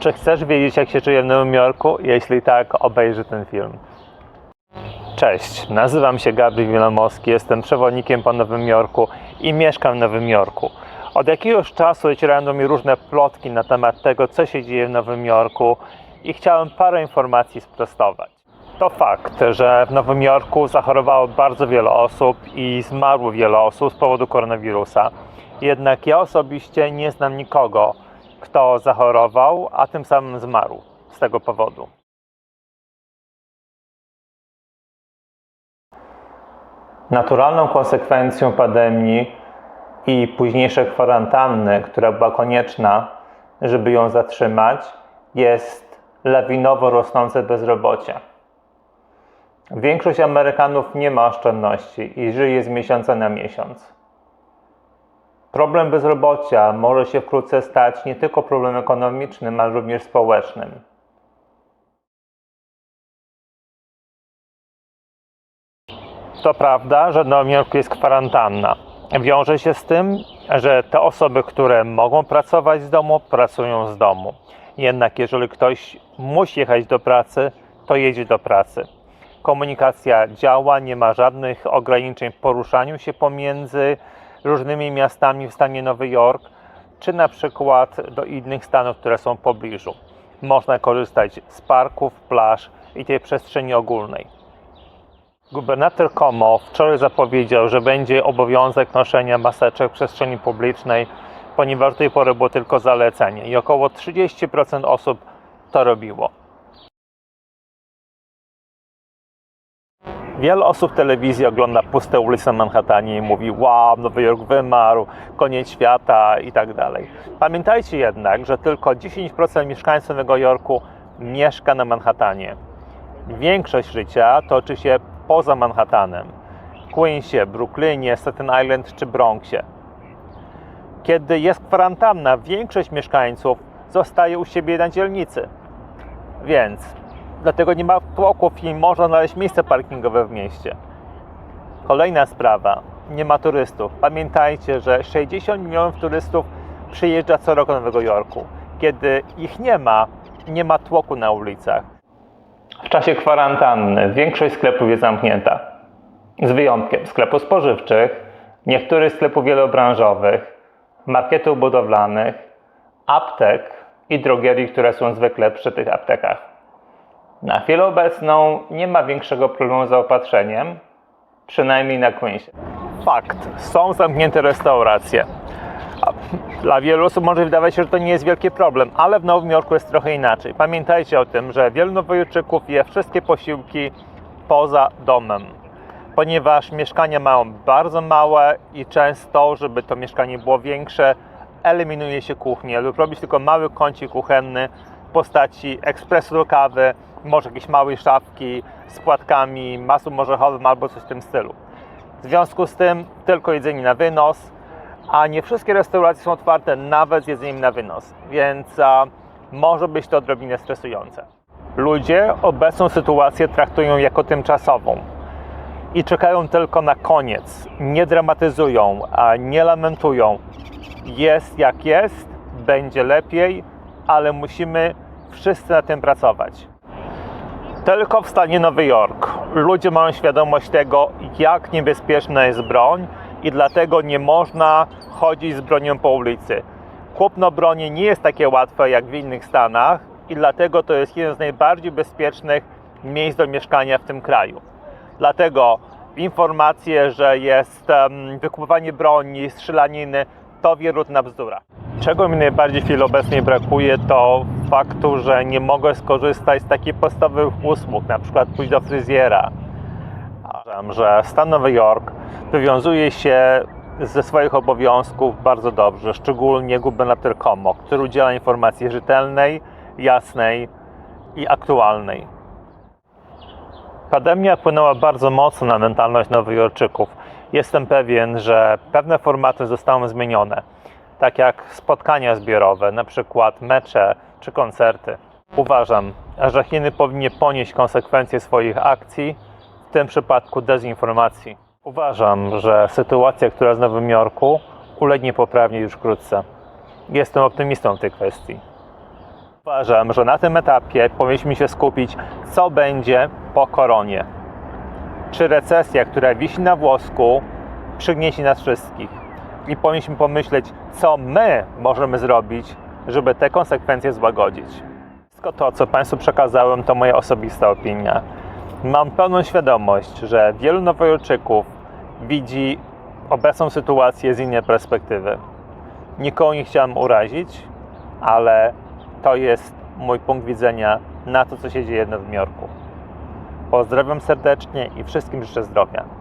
Czy chcesz wiedzieć, jak się czuję w Nowym Jorku? Jeśli tak, obejrzyj ten film. Cześć, nazywam się Gabriel Wilamowski, jestem przewodnikiem po Nowym Jorku i mieszkam w Nowym Jorku. Od jakiegoś czasu docierają do mnie różne plotki na temat tego, co się dzieje w Nowym Jorku i chciałem parę informacji sprostować. To fakt, że w Nowym Jorku zachorowało bardzo wiele osób i zmarło wiele osób z powodu koronawirusa. Jednak ja osobiście nie znam nikogo, kto zachorował, a tym samym zmarł z tego powodu. Naturalną konsekwencją pandemii i późniejszej kwarantanny, która była konieczna, żeby ją zatrzymać, jest lawinowo rosnące bezrobocie. Większość Amerykanów nie ma oszczędności i żyje z miesiąca na miesiąc. Problem bezrobocia może się wkrótce stać nie tylko problemem ekonomicznym, ale również społecznym. To prawda, że w Nowym Jorku jest kwarantanna. Wiąże się z tym, że te osoby, które mogą pracować z domu, pracują z domu. Jednak jeżeli ktoś musi jechać do pracy, to jedzie do pracy. Komunikacja działa, nie ma żadnych ograniczeń w poruszaniu się pomiędzy różnymi miastami w stanie Nowy Jork, czy na przykład do innych stanów, które są w pobliżu. Można korzystać z parków, plaż i tej przestrzeni ogólnej. Gubernator Como wczoraj zapowiedział, że będzie obowiązek noszenia maseczek w przestrzeni publicznej, ponieważ do tej pory było tylko zalecenie i około 30% osób to robiło. Wiele osób w telewizji ogląda puste ulice Manhattanie i mówi: Wow, Nowy Jork wymarł, koniec świata i tak dalej. Pamiętajcie jednak, że tylko 10% mieszkańców Nowego Jorku mieszka na Manhattanie. Większość życia toczy się poza Manhattanem Queensie, Brooklynie, Staten Island czy Bronxie. Kiedy jest kwarantanna, większość mieszkańców zostaje u siebie na dzielnicy. Więc dlatego nie ma tłoków i można znaleźć miejsce parkingowe w mieście. Kolejna sprawa. Nie ma turystów. Pamiętajcie, że 60 milionów turystów przyjeżdża co roku do Nowego Jorku. Kiedy ich nie ma, nie ma tłoku na ulicach. W czasie kwarantanny większość sklepów jest zamknięta. Z wyjątkiem sklepów spożywczych, niektórych sklepów wielobranżowych, marketów budowlanych, aptek i drogerii, które są zwykle przy tych aptekach. Na chwilę obecną nie ma większego problemu z zaopatrzeniem, przynajmniej na Queensie. Fakt, są zamknięte restauracje. Dla wielu osób może wydawać się, że to nie jest wielki problem, ale w Nowym Jorku jest trochę inaczej. Pamiętajcie o tym, że wielu Nowojorczyków je wszystkie posiłki poza domem, ponieważ mieszkania mają bardzo małe i często, żeby to mieszkanie było większe, eliminuje się kuchnię lub robi się tylko mały kącik kuchenny w postaci ekspresu do kawy, może jakieś małej szafki z płatkami, masłem orzechowym albo coś w tym stylu. W związku z tym tylko jedzenie na wynos, a nie wszystkie restauracje są otwarte nawet z jedzeniem na wynos, więc a, może być to odrobinę stresujące. Ludzie obecną sytuację traktują jako tymczasową i czekają tylko na koniec. Nie dramatyzują, a nie lamentują. Jest jak jest, będzie lepiej, ale musimy wszyscy na tym pracować. Tylko w stanie Nowy Jork ludzie mają świadomość tego, jak niebezpieczna jest broń i dlatego nie można chodzić z bronią po ulicy. Kupno broni nie jest takie łatwe jak w innych stanach i dlatego to jest jeden z najbardziej bezpiecznych miejsc do mieszkania w tym kraju. Dlatego informacje, że jest wykupywanie broni, strzelaniny, to wierutna bzdura. Czego mi najbardziej w chwili obecnej brakuje, to faktu, że nie mogę skorzystać z takich podstawowych usług, na przykład pójść do fryzjera. Uważam, że stan Nowy Jork wywiązuje się ze swoich obowiązków bardzo dobrze, szczególnie gubernator Como, który udziela informacji rzetelnej, jasnej i aktualnej. Pandemia wpłynęła bardzo mocno na mentalność Nowojorczyków. Jestem pewien, że pewne formaty zostały zmienione, tak jak spotkania zbiorowe, na przykład mecze czy koncerty. Uważam, że Chiny powinny ponieść konsekwencje swoich akcji, w tym przypadku dezinformacji. Uważam, że sytuacja, która jest w Nowym Jorku, ulegnie poprawie już wkrótce. Jestem optymistą w tej kwestii. Uważam, że na tym etapie powinniśmy się skupić, co będzie po koronie. Czy recesja, która wisi na włosku, przygnieci nas wszystkich. I powinniśmy pomyśleć, co my możemy zrobić, żeby te konsekwencje złagodzić. Wszystko to, co Państwu przekazałem, to moja osobista opinia. Mam pełną świadomość, że wielu Nowojorczyków widzi obecną sytuację z innej perspektywy. Nikogo nie chciałem urazić, ale to jest mój punkt widzenia na to, co się dzieje w Nowym Jorku. Pozdrawiam serdecznie i wszystkim życzę zdrowia.